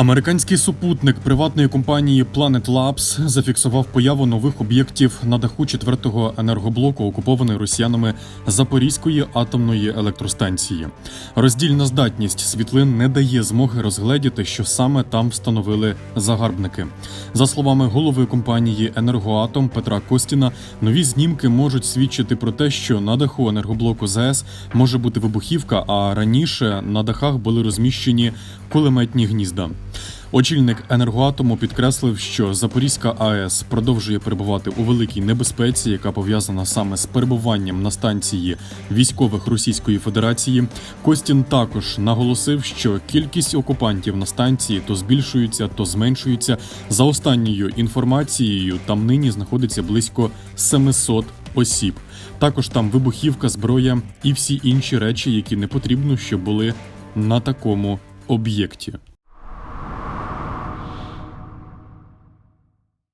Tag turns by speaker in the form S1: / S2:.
S1: Американський супутник приватної компанії Planet Labs зафіксував появу нових об'єктів на даху четвертого енергоблоку, окупованої росіянами Запорізької атомної електростанції. Роздільна здатність світлин не дає змоги розгледіти, що саме там встановили загарбники. За словами голови компанії Енергоатом Петра Костіна, нові знімки можуть свідчити про те, що на даху енергоблоку ЗАЕС може бути вибухівка, а раніше на дахах були розміщені кулеметні гнізда. Очільник енергоатому підкреслив, що Запорізька АЕС продовжує перебувати у великій небезпеці, яка пов'язана саме з перебуванням на станції військових Російської Федерації. Костін також наголосив, що кількість окупантів на станції то збільшується, то зменшується. За останньою інформацією, там нині знаходиться близько 700 осіб. Також там вибухівка, зброя і всі інші речі, які не потрібно, щоб були на такому об'єкті.